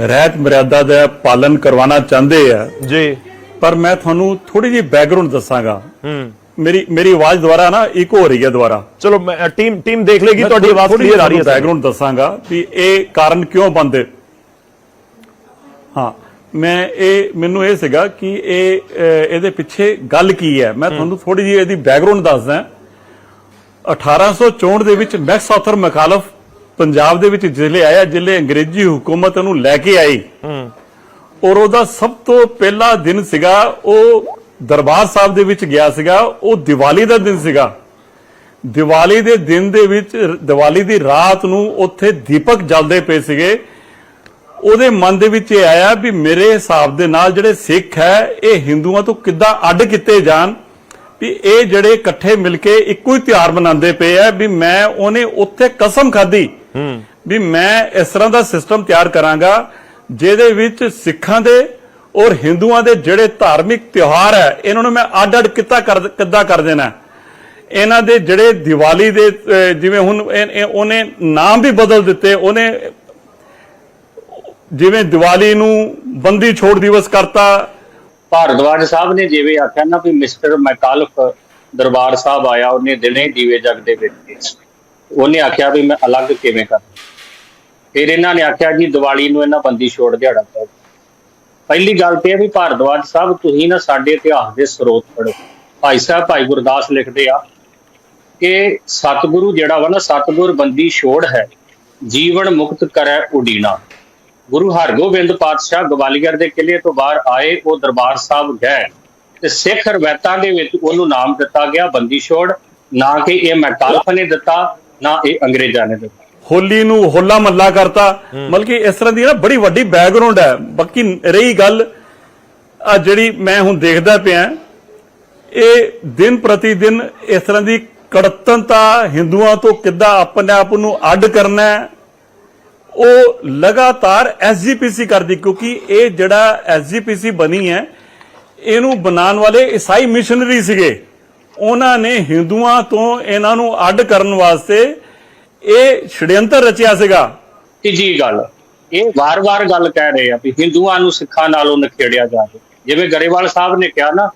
ਰਹਿਤ ਮਰਿਆਦਾ ਦਾ ਪਾਲਨ ਕਰਵਾਉਣਾ ਚਾਹੁੰਦੇ ਆ। ਜੀ। ਪਰ ਮੈਂ ਤੁਹਾਨੂੰ ਥੋੜੀ ਜਿਹੀ ਬੈਕਗ੍ਰਾਉਂਡ ਦੱਸਾਂਗਾ। ਹੂੰ। ਮੇਰੀ ਮੇਰੀ ਆਵਾਜ਼ ਦੁਬਾਰਾ ਨਾ ਇਕੋ ਹੋ ਰਹੀ ਹੈ ਦੁਬਾਰਾ ਚਲੋ ਮੈਂ ਟੀਮ ਟੀਮ ਦੇਖ ਲੇਗੀ ਤੁਹਾਡੀ ਆਵਾਜ਼ ਕਲੀਅਰ ਆ ਰਹੀ ਹੈ। ਬੈਕਗ੍ਰਾਉਂਡ ਦੱਸਾਂਗਾ ਵੀ ਇਹ ਕਾਰਨ ਕਿਉਂ ਬੰਦੇ ਹਾਂ ਮੈਂ ਇਹ ਮੈਨੂੰ ਇਹ ਸੀਗਾ ਕਿ ਇਹ ਇਹਦੇ ਪਿੱਛੇ ਗੱਲ ਕੀ ਹੈ। ਮੈਂ ਤੁਹਾਨੂੰ ਥੋੜੀ ਜਿਹੀ ਇਹਦੀ ਬੈਕਗ੍ਰਾਉਂਡ ਦੱਸਦਾ। 1864 ਦੇ ਵਿੱਚ ਮੈਕਸ ਆਥਰ ਮਕਾਲਫ ਪੰਜਾਬ ਦੇ ਵਿੱਚ ਜ਼ਿਲ੍ਹੇ ਆਇਆ, ਜ਼ਿਲ੍ਹੇ ਅੰਗਰੇਜ਼ੀ ਹਕੂਮਤ ਨੂੰ ਲੈ ਕੇ ਆਈ। ਹੂੰ ਔਰ ਉਹਦਾ ਸਭ ਤੋਂ ਪਹਿਲਾ ਦਿਨ ਸੀਗਾ, ਉਹ ਦਰਬਾਰ ਸਾਹਿਬ ਦੇ ਵਿੱਚ ਗਿਆ ਸੀਗਾ, ਉਹ ਦੀਵਾਲੀ ਦਾ ਦਿਨ ਸੀਗਾ। ਦੀਵਾਲੀ ਦੇ ਦਿਨ ਦੇ ਵਿੱਚ, ਦੀਵਾਲੀ ਦੀ ਰਾਤ ਨੂੰ ਉੱਥੇ ਦੀਪਕ ਜਲਦੇ ਪਏ ਸੀਗੇ। ਉਹਦੇ ਮਨ ਦੇ ਵਿੱਚ ਇਹ ਆਇਆ ਵੀ ਮੇਰੇ ਹਿਸਾਬ ਦੇ ਨਾਲ ਜਿਹੜੇ ਸਿੱਖ ਹੈ, ਇਹ ਹਿੰਦੂਆਂ ਤੋਂ ਕਿੱਦਾਂ ਅੱਡ ਕੀਤੇ ਜਾਣ? ਵੀ ਇਹ ਜਿਹੜੇ ਇਕੱਠੇ ਮਿਲ ਕੇ ਇੱਕੋ ਹੀ ਤਿਉਹਾਰ ਮਨਾਉਂਦੇ ਪਏ ਆ ਵੀ ਮੈਂ ਉਹਨੇ ਉੱਥੇ ਕਸਮ ਖਾਧੀ। ਵੀ ਮੈਂ ਇਸ ਤਰ੍ਹਾਂ ਦਾ ਸਿਸਟਮ ਤਿਆਰ ਕਰਾਂਗਾ, ਜਿਹਦੇ ਵਿੱਚ ਸਿੱਖਾਂ ਦੇ ਔਰ ਹਿੰਦੂਆਂ ਦੇ ਜਿਹੜੇ ਧਾਰਮਿਕ ਤਿਉਹਾਰ ਹੈ, ਇਹਨਾਂ ਨੂੰ ਮੈਂ ਅੱਡ-ਅੱਡ ਕਿੱਦਾਂ ਕਰ ਕਿੱਦਾਂ ਕਰ ਦੇਣਾ ਇਹਨਾਂ ਦੇ ਜਿਹੜੇ ਦੀਵਾਲੀ ਦੇ ਜਿਵੇਂ ਹੁਣ ਉਹਨੇ ਨਾਮ ਵੀ ਬਦਲ ਦਿੱਤੇ, ਉਹਨੇ ਜਿਵੇਂ ਦੀਵਾਲੀ ਨੂੰ ਬੰਦੀ ਛੋੜ ਦਿਵਸ ਕਰਤਾ। ਭਾਰਦਵਾਜ ਸਾਹਿਬ ਨੇ ਜਿਵੇਂ ਆਖਿਆ ਨਾ ਵੀ ਮਿਸਟਰ ਮੈਕਾਲਫ ਦਰਬਾਰ ਸਾਹਿਬ ਆਇਆ, ਉਹਨੇ ਦਿਨੇ ਦੀਵੇ ਜਗਦੇ ਵਿੱਚ ਉਹਨੇ ਆਖਿਆ ਵੀ ਮੈਂ ਅਲੱਗ ਕਿਵੇਂ ਕਰਾਂ। ਫਿਰ ਇਹਨਾਂ ਨੇ ਆਖਿਆ ਜੀ, ਦੀਵਾਲੀ ਨੂੰ ਇਹਨਾਂ ਬੰਦੀ ਛੋੜ ਦਿਹਾੜਾ ਕਰੋ। ਪਹਿਲੀ ਗੱਲ ਤੇ ਇਹ ਵੀ ਭਾਰਦਵਾਜ ਸਾਹਿਬ, ਤੁਸੀਂ ਨਾ ਸਾਡੇ ਇਤਿਹਾਸ ਦੇ ਸਰੋਤ ਪੜੋ ਭਾਈ ਸਾਹਿਬ, ਭਾਈ ਗੁਰਦਾਸ ਲਿਖਦੇ ਆ ਕਿ ਸਤਿਗੁਰੂ ਜਿਹੜਾ ਵਾ ਨਾ, ਸਤਿਗੁਰ ਬੰਦੀ ਛੋੜ ਹੈ, ਜੀਵਨ ਮੁਕਤ ਕਰੈ ਉਡੀਨਾ। ਗੁਰੂ ਹਰਗੋਬਿੰਦ ਪਾਤਸ਼ਾਹ ਗਵਾਲੀਅਰ ਦੇ ਕਿਲੇ ਤੋਂ ਬਾਹਰ ਆਏ, ਉਹ ਦਰਬਾਰ ਸਾਹਿਬ ਗਏ ਤੇ ਸਿੱਖ ਰਵਾਇਤਾਂ ਦੇ ਵਿੱਚ ਉਹਨੂੰ ਨਾਮ ਦਿੱਤਾ ਗਿਆ ਬੰਦੀ ਛੋੜ। ਨਾ ਕਿ ਇਹ ਮੈਕਾਲਫ ਨੇ ਦਿੱਤਾ ਨਾ ਇਹ ਅੰਗਰੇਜ਼ਾਂ ਨੇ ਦਿੱਤਾ। ਹੋਲੀ ਨੂੰ ਹੋਲਾ ਮਹੱਲਾ ਕਰਤਾ। ਬਲਕਿ ਇਸ ਤਰ੍ਹਾਂ ਦੀ ਨਾ ਬੜੀ ਵੱਡੀ ਬੈਕਗ੍ਰਾਉਂਡ ਹੈ। ਬਾਕੀ ਰਹੀ ਗੱਲ ਆ ਜਿਹੜੀ ਮੈਂ ਹੁਣ ਦੇਖਦਾ ਪਿਆ ਇਹ ਦਿਨ ਪ੍ਰਤੀ ਦਿਨ ਇਸ ਤਰ੍ਹਾਂ ਦੀ ਕੜਤਨਤਾ ਹਿੰਦੂਆਂ ਤੋਂ ਕਿੱਦਾਂ ਆਪਣੇ ਆਪ ਨੂੰ ਅੱਡ ਕਰਨਾ ਹੈ ਉਹ ਲਗਾਤਾਰ ਐਸਜੀਪੀਸੀ ਕਰਦੀ ਕਿਉਂਕਿ ਇਹ ਜਿਹੜਾ ਐਸਜੀਪੀਸੀ ਬਣੀ ਹੈ ਇਹਨੂੰ ਬਣਾਉਣ ਵਾਲੇ ਈਸਾਈ ਮਿਸ਼ਨਰੀ ਸੀਗੇ। ਉਹਨਾਂ ਨੇ ਹਿੰਦੂਆਂ ਤੋਂ ਇਹਨਾਂ ਨੂੰ ਅੱਡ ਕਰਨ ਵਾਸਤੇ ਇਹ ਛੜਯੰਤਰ ਰਚਿਆ ਸੀਗਾ। ਤੀਜੀ ਗੱਲ, ਇਹ ਵਾਰ-ਵਾਰ ਗੱਲ ਕਹਿ ਰਹੇ ਆ ਵੀ ਹਿੰਦੂਆਂ ਨੂੰ ਸਿੱਖਾਂ ਨਾਲੋਂ ਨਖੇੜਿਆ ਜਾਵੇ ਜਿਵੇਂ ਗਰੇਵਾਲ ਸਾਹਿਬ ਨੇ ਕਿਹਾ ਨਾ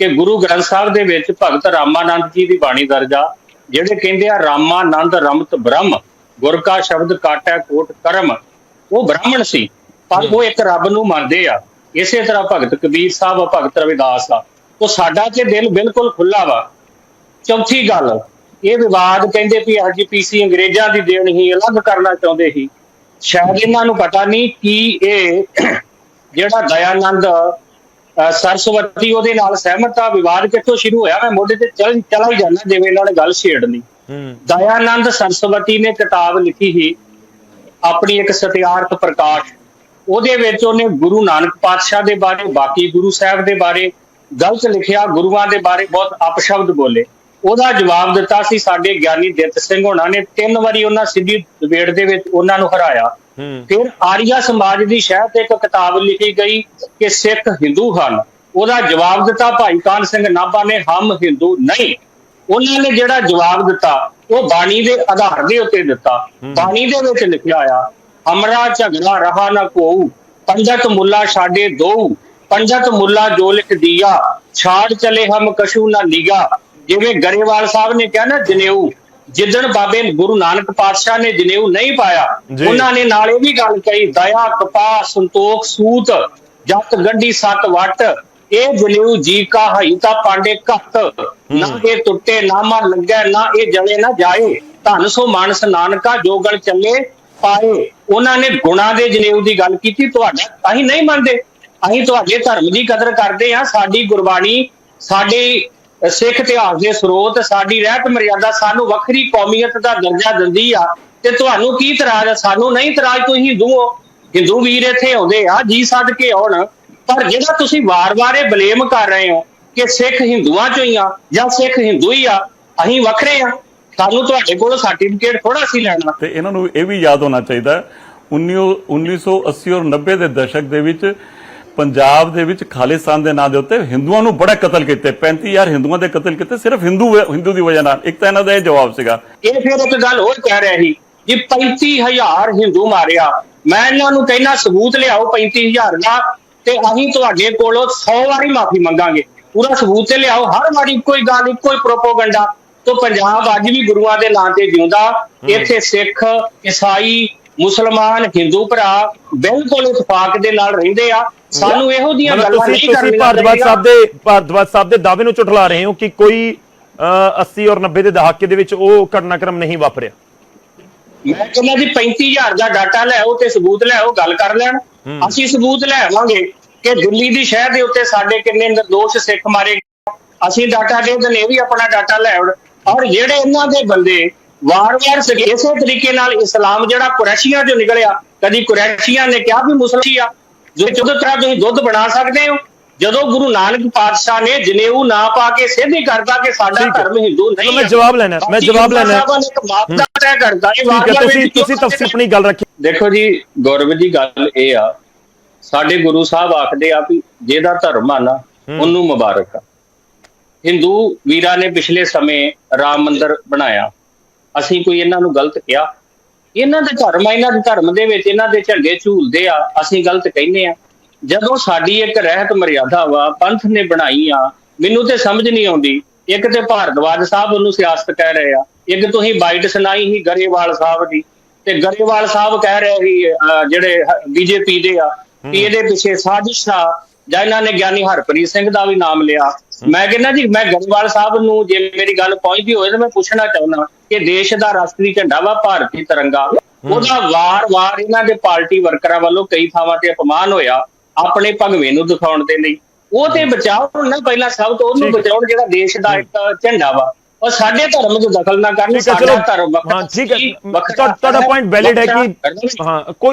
ਕਿ ਗੁਰੂ ਗ੍ਰੰਥ ਸਾਹਿਬ ਦੇ ਵਿੱਚ ਭਗਤ ਰਾਮਾਨੰਦ ਜੀ ਦੀ ਬਾਣੀ ਦਰਜ ਆ, ਜਿਹੜੇ ਕਹਿੰਦੇ ਆ, ਰਾਮਾਨੰਦ ਰਮਤ ਬ੍ਰਹਮ, ਗੁਰ ਕਾ ਸ਼ਬਦ ਕਾਟੈ ਕੋਟ ਕਰਮ। ਉਹ ਬ੍ਰਾਹਮਣ ਸੀ, ਪਰ ਉਹ ਇੱਕ ਰੱਬ ਨੂੰ ਮੰਨਦੇ ਆ। ਇਸੇ ਤਰ੍ਹਾਂ ਭਗਤ ਕਬੀਰ ਸਾਹਿਬ, ਭਗਤ ਰਵਿਦਾਸ ਆ। ਉਹ ਸਾਡਾ ਤੇ ਦਿਲ ਬਿਲਕੁਲ ਖੁੱਲਾ ਵਾ। ਚੌਥੀ ਗੱਲ ਇਹ ਵਿਵਾਦ ਕਹਿੰਦੇ ਵੀ ਐਸਜੀਪੀਸੀ ਅੰਗਰੇਜ਼ਾਂ ਦੀ ਦੇਣ ਹੀ ਅਲੱਗ ਕਰਨਾ ਚਾਹੁੰਦੇ ਸੀ। ਸ਼ਾਇਦ ਇਹਨਾਂ ਨੂੰ ਪਤਾ ਨਹੀਂ ਕਿ ਇਹ ਜਿਹੜਾ ਦਇਆਨੰਦ ਸਰਸਵਤੀ ਉਹਦੇ ਨਾਲ ਸਹਿਮਤ ਆ ਵਿਵਾਦ ਕਿੱਥੋਂ ਸ਼ੁਰੂ ਹੋਇਆ ਮੈਂ ਮੋਢੇ ਤੇ ਚੱਲ ਚਲਾ ਹੀ ਜਾਂਦਾ ਜਿਵੇਂ ਇਹਨਾਂ ਨੇ ਗੱਲ ਛੇੜਨੀ। ਦਇਆਨੰਦ ਸਰਸਵਤੀ ਨੇ ਕਿਤਾਬ ਲਿਖੀ ਸੀ ਆਪਣੀ ਇੱਕ ਸਤਿਆਰਥ ਪ੍ਰਕਾਸ਼। ਉਹਦੇ ਵਿੱਚ ਉਹਨੇ ਗੁਰੂ ਨਾਨਕ ਪਾਤਸ਼ਾਹ ਦੇ ਬਾਰੇ ਬਾਕੀ ਗੁਰੂ ਸਾਹਿਬ ਦੇ ਬਾਰੇ ਗਲਤ ਲਿਖਿਆ ਗੁਰੂਆਂ ਦੇ ਬਾਰੇ ਬਹੁਤ ਅਪਸ਼ਬਦ ਬੋਲੇ। ਉਹਦਾ ਜਵਾਬ ਦਿੱਤਾ ਸੀ ਸਾਡੇ ਗਿਆਨੀ ਦਿੱਤ ਸਿੰਘ ਹੋਣਾ ਨੇ। ਤਿੰਨ ਵਾਰੀ ਉਹਨਾਂ ਸਿੱਧੀ ਡਿਬੇਟ ਦੇ ਵਿੱਚ ਉਹਨਾਂ ਨੂੰ ਹਰਾਇਆ। ਫਿਰ ਆਰੀਆ ਸਮਾਜ ਦੀ ਸ਼ਹਿਰ ਤੇ ਇੱਕ ਕਿਤਾਬ ਲਿਖੀ ਗਈ ਕਿ ਸਿੱਖ ਹਿੰਦੂ ਹਨ। ਉਹਦਾ ਜਵਾਬ ਦਿੱਤਾ ਭਾਈ ਕਾਨ ਸਿੰਘ ਨਾਭਾ ਨੇ ਹਮ ਹਿੰਦੂ ਨਹੀਂ। ਉਹਨਾਂ ਨੇ ਜਿਹੜਾ ਜਵਾਬ ਦਿੱਤਾ ਉਹ ਬਾਣੀ ਦੇ ਆਧਾਰ ਦੇ ਉੱਤੇ ਦਿੱਤਾ। ਬਾਣੀ ਦੇ ਵਿੱਚ ਲਿਖਿਆ ਆ ਹਮਰਾ ਝਗੜਾ ਰਹਾ ਨਾ ਕੋਉ ਪੰਡਤ ਮੁੱਲਾ ਛਾੜੇ ਦੋ ਪੰਡਤ ਮੁੱਲਾ ਜੋ ਲਿਖ ਦਿਆ ਛਾੜ ਚਲੇ ਹਮ ਕਸ਼ੂ ਨਾ ਲੀਗਾ ਜਿਵੇਂ ਗਰੇਵਾਲ ਸਾਹਿਬ ਨੇ ਕਿਹਾ ਨਾ ਜਨੇਊ ਜਿੱਦਣ ਬਾਬੇ ਗੁਰੂ ਨਾਨਕ ਪਾਤਸ਼ਾਹ ਨੇ ਜਨੇਊ ਨਹੀਂ ਪਾਇਆ। ਉਹਨਾਂ ਨੇ ਨਾਲ ਇਹ ਵੀ ਗੱਲ ਕਹੀ ਦਇਆ ਕਪਾ ਸੰਤੋਖ ਸੂਤ ਜਤ ਗੰਢੀ ਸਤ ਵਟ ਇਹ ਜਨੇਊ ਜੀ ਕਾ ਹਈ ਤਾਂ ਪਾਂਡੇ ਘੱਟ ਨਾ ਇਹ ਟੁੱਟੇ ਨਾ ਮਾ ਲੱਗੈ ਨਾ ਇਹ ਜਲੇ ਨਾ ਜਾਏ। ਧਨ ਸੋ ਮਾਨਸ ਨਾਨਕਾ ਜੋ ਗਲ ਚੱਲੇ ਪਾਏ। ਉਹਨਾਂ ਨੇ ਗੁਣਾ ਦੇ ਜਨੇਊ ਦੀ ਗੱਲ ਕੀਤੀ ਤੁਹਾਡਾ ਅਸੀਂ ਨਹੀਂ ਮੰਨਦੇ। ਅਸੀਂ ਤੁਹਾਡੇ ਧਰਮ ਦੀ ਕਦਰ ਕਰਦੇ ਆ ਸਾਡੀ ਗੁਰਬਾਣੀ ਸਾਡੇ ਸਿੱਖ ਇਤਿਹਾਸ ਦੇ ਸਰੋਤ ਸਾਡੀ ਰਹਿਤ ਮਰਿਆਦਾ ਸਾਨੂੰ ਵੱਖਰੀ ਕੌਮੀਅਤ ਦਾ ਦਰਜਾ ਦਿੰਦੀ ਆ। ਤੇ ਤੁਹਾਨੂੰ ਕੀ ਇਤਰਾਜ਼ ਆ? ਸਾਨੂੰ ਨਹੀਂ ਇਤਰਾਜ਼ ਤੁਸੀਂ ਹਿੰਦੂ ਹੋ। ਹਿੰਦੂ ਵੀਰ ਇੱਥੇ ਆਉਂਦੇ ਆ ਜੀ ਸੱਦ ਕੇ ਆਉਣ। ਪਰ ਜਿਹੜਾ ਤੁਸੀਂ ਵਾਰ-ਵਾਰ ਇਹ ਬਲੇਮ ਕਰ ਰਹੇ ਹੋ ਕਿ ਸਿੱਖ ਹਿੰਦੂਆਂ ਚੋਂ ਹੀ ਆ ਜਾਂ ਸਿੱਖ ਹਿੰਦੂ ਹੀ ਆ ਅਸੀਂ ਵੱਖਰੇ ਆ। ਸਾਨੂੰ ਤੁਹਾਡੇ ਕੋਲ ਸਰਟੀਫਿਕੇਟ ਥੋੜਾ ਸੀ ਲੈਣਾ। ਤੇ ਇਹਨਾਂ ਨੂੰ ਇਹ ਵੀ ਯਾਦ ਹੋਣਾ ਚਾਹੀਦਾ ਹੈ, 19 1980 ਔਰ 90 ਦੇ ਦਸ਼ਕ ਦੇ ਵਿੱਚ ਪੰਜਾਬ ਦੇ ਵਿੱਚ ਖਾਲਿਸਤਾਨ ਦੇ ਨਾਂ ਦੇ ਉੱਤੇ ਹਿੰਦੂਆਂ ਨੂੰ ਬੜਾ ਕਤਲ ਕੀਤੇ। 35000 ਹਿੰਦੂਆਂ ਦੇ ਕਤਲ ਕੀਤੇ ਸਿਰਫ ਹਿੰਦੂ ਹਿੰਦੂ ਦੀ ਵਜ੍ਹਾ ਨਾਲ। ਇੱਕ ਤਾਂ ਇਹਨਾਂ ਦਾ ਇਹ ਜਵਾਬ ਸੀਗਾ। ਇਹ ਫਿਰ ਇੱਕ ਗੱਲ ਹੋਰ ਕਹਿ ਰਿਹਾ ਸੀ ਕਿ 35000 ਹਿੰਦੂ ਮਾਰਿਆ। ਮੈਂ ਇਹਨਾਂ ਨੂੰ ਕਹਿਣਾ ਸਬੂਤ ਲਿਆਓ 35000 ਦਾ ਤੇ ਅਸੀਂ ਤੁਹਾਡੇ ਕੋਲੋਂ 100 ਵਾਰੀ ਮਾਫੀ ਮੰਗਾਂਗੇ। ਪੂਰਾ ਸਬੂਤ ਤੇ ਲਿਆਓ ਹਰ ਵਾਰੀ ਹੀ ਗੱਲ ਇੱਕੋ ਹੀ ਪ੍ਰੋਪੋਗੰਡਾ ਤੋਂ ਪੰਜਾਬ ਅੱਜ ਵੀ ਗੁਰੂਆਂ ਦੇ ਨਾਂ ਤੇ ਜਿਉਂਦਾ। ਇੱਥੇ ਸਿੱਖ ਈਸਾਈ ਮੁਸਲਮਾਨ ਹਿੰਦੂ ਭਰਾ ਬਿਲਕੁਲ ਇਤਫਾਕ ਦੇ ਨਾਲ ਰਹਿੰਦੇ ਆ। ਸਾਨੂੰ ਇਹੋ ਮਤਲਬ ਗੱਲਾਂ ਤੁਸੀਂ ਨਹੀਂ ਤੁਸੀਂ ਕਰਨੀਆਂ ਭਾਰਦਵਾਜ ਚਾਹੀਦੀਆਂ। ਸਾਹਿਬ ਦੇ ਭਾਰਦਵਾਜ ਸਾਹਿਬ ਦੇ ਦਾਅਵੇ ਨੂੰ ਝੁਠਲਾ ਰਹੇ ਹੋ ਕਿ ਕੋਈ ਅਹ, 80 ਔਰ 90 ਦੇ ਦਹਾਕੇ ਦੇ ਵਿੱਚ ਉਹ ਘਟਨਾਕ੍ਰਮ ਨਹੀਂ ਵਾਪਰਿਆ। ਮੈਂ ਕਹਿੰਦਾ ਜੀ 35000 ਦਾ ਡਾਟਾ ਲੈ ਆਓ ਤੇ ਸਬੂਤ ਲੈ ਆਓ ਗੱਲ ਕਰ ਲੈਣ। ਅਸੀਂ ਸਬੂਤ ਲੈ ਆਵਾਂਗੇ ਕਿ ਦਿੱਲੀ ਦੀ ਸ਼ਹਿਰ ਦੇ ਉੱਤੇ ਸਾਡੇ ਕਿੰਨੇ ਨਿਰਦੋਸ਼ ਸਿੱਖ ਮਾਰੇ ਗਏ। ਅਸੀਂ ਡਾਟਾ ਦੇ ਦਿੰਦੇ ਇਹ ਵੀ ਆਪਣਾ ਡਾਟਾ ਲੈ ਆਉਣ। ਔਰ ਜਿਹੜੇ ਇਹਨਾਂ ਦੇ ਬੰਦੇ ਵਾਰ-ਵਾਰ ਇਸੇ ਤਰੀਕੇ ਨਾਲ ਇਸਲਾਮ ਜਿਹੜਾ ਕੁਰੈਸ਼ੀਆਂ ਚੋਂ ਨਿਕਲਿਆ ਕਦੀ ਕੁਰੈਸ਼ੀਆਂ ਨੇ ਕਿਹਾ ਵੀ ਮੁਸਲਮਾਨ ਆ ਜੋ ਜਦੋਂ ਤਰ੍ਹਾਂ ਤੁਸੀਂ ਦੁੱਧ ਬਣਾ ਸਕਦੇ ਹੋ। ਜਦੋਂ ਗੁਰੂ ਨਾਨਕ ਪਾਤਸ਼ਾਹ ਨੇ ਜਨੇਊ ਨਾ ਪਾ ਕੇ ਸਿੱਧੀ ਕਰਦਾ ਕਿ ਸਾਡਾ। ਧਰਮ ਹਿੰਦੂ ਨਹੀਂ ਮੈਂ। ਜਵਾਬ ਲੈਣਾ ਮੈਂ ਜਵਾਬ ਲੈਣਾ। ਇੱਕ ਮਾਪਦੰਡ ਤੈਅ ਕਰਦਾ ਇਹ ਵਾਕਿਆ ਤੁਸੀਂ ਤੁਸੀਂ ਤਫਸੀਲ ਆਪਣੀ ਗੱਲ ਰੱਖੀ। ਦੇਖੋ ਜੀ ਗੌਰਵ ਦੀ ਗੱਲ ਇਹ ਆ ਸਾਡੇ ਗੁਰੂ ਸਾਹਿਬ ਆਖਦੇ ਆ ਵੀ ਜਿਹਦਾ ਧਰਮ ਆ ਨਾ ਉਹਨੂੰ ਮੁਬਾਰਕ ਆ। ਹਿੰਦੂ ਵੀਰਾਂ ਨੇ ਪਿਛਲੇ ਸਮੇਂ ਰਾਮ ਮੰਦਿਰ ਬਣਾਇਆ। ਅਸੀਂ ਕੋਈ ਇਹਨਾਂ ਨੂੰ ਗਲਤ ਕਿਹਾ। ਇਹਨਾਂ ਦੇ ਧਰਮ ਆ ਇਹਨਾਂ ਦੇ ਧਰਮ ਦੇ ਵਿੱਚ ਇਹਨਾਂ ਦੇ ਝੰਡੇ ਝੂਲਦੇ ਆ ਅਸੀਂ ਗਲਤ ਕਹਿੰਦੇ ਆ। ਜਦੋਂ ਸਾਡੀ ਇੱਕ ਰਹਿਤ ਮਰਿਆਦਾ ਵਾ ਪੰਥ ਨੇ ਬਣਾਈ ਆ ਮੈਨੂੰ ਤੇ ਸਮਝ ਨਹੀਂ ਆਉਂਦੀ। ਇੱਕ ਤੇ ਭਾਰਦਵਾਜ ਸਾਹਿਬ ਉਹਨੂੰ ਸਿਆਸਤ ਕਹਿ ਰਹੇ ਆ। ਇੱਕ ਤੁਸੀਂ ਬਾਈਟ ਸੁਣਾਈ ਸੀ ਗਰੇਵਾਲ ਸਾਹਿਬ ਦੀ। ਤੇ ਗਰੇਵਾਲ ਸਾਹਿਬ ਕਹਿ ਰਹੇ ਸੀ ਜਿਹੜੇ ਬੀਜੇਪੀ ਦੇ ਆ ਕਿ ਇਹਦੇ ਪਿੱਛੇ ਸਾਜ਼ਿਸ਼ ਆ ਜਾਂ ਇਹਨਾਂ ਨੇ ਗਿਆਨੀ ਹਰਪ੍ਰੀਤ ਸਿੰਘ ਦਾ ਵੀ ਨਾਮ ਲਿਆ। ਮੈਂ ਕਹਿੰਦਾ ਜੀ ਮੈਂ ਗਰੇਵਾਲ ਸਾਹਿਬ ਨੂੰ ਜੇ ਮੇਰੀ ਗੱਲ ਪਹੁੰਚਦੀ ਹੋਵੇ ਤਾਂ ਮੈਂ ਪੁੱਛਣਾ ਚਾਹੁੰਦਾ ਕਿ ਦੇਸ਼ ਦਾ ਰਾਸ਼ਟਰੀ ਝੰਡਾ ਵਾ ਭਾਰਤੀ ਤਿਰੰਗਾ। ਉਹਦਾ ਵਾਰ-ਵਾਰ ਇਹਨਾਂ ਦੇ ਪਾਰਟੀ ਵਰਕਰਾਂ ਵੱਲੋਂ ਕਈ ਥਾਵਾਂ ਤੇ ਅਪਮਾਨ ਹੋਇਆ ਆਪਣੇ ਭਗਵੇਂ ਨੂੰ ਦਿਖਾਉਣ ਦੇ ਲਈ। ਉਹ ਤੇ ਬਚਾਓ ਨਾ ਪਹਿਲਾਂ ਸਭ ਤੋਂ ਉਹਨੂੰ। ਬਚਾਉਣ ਜਿਹੜਾ ਦੇਸ਼ ਦਾ ਇੱਕ ਝੰਡਾ ਵਾ। ਉਹ ਸਾਡੇ ਧਰਮ 'ਚ ਦਖਲ ਨਾ ਕਰਨ ਸਾਡਾ ਧਰਮ ਵੱਖਰਾ ਹਾਂ ਠੀਕ ਹੈ। ਤੁਹਾਡਾ ਪੁਆਇੰਟ ਵੈਲਿਡ ਹੈ ਕਿ ਹਾਂ ਕੋਈ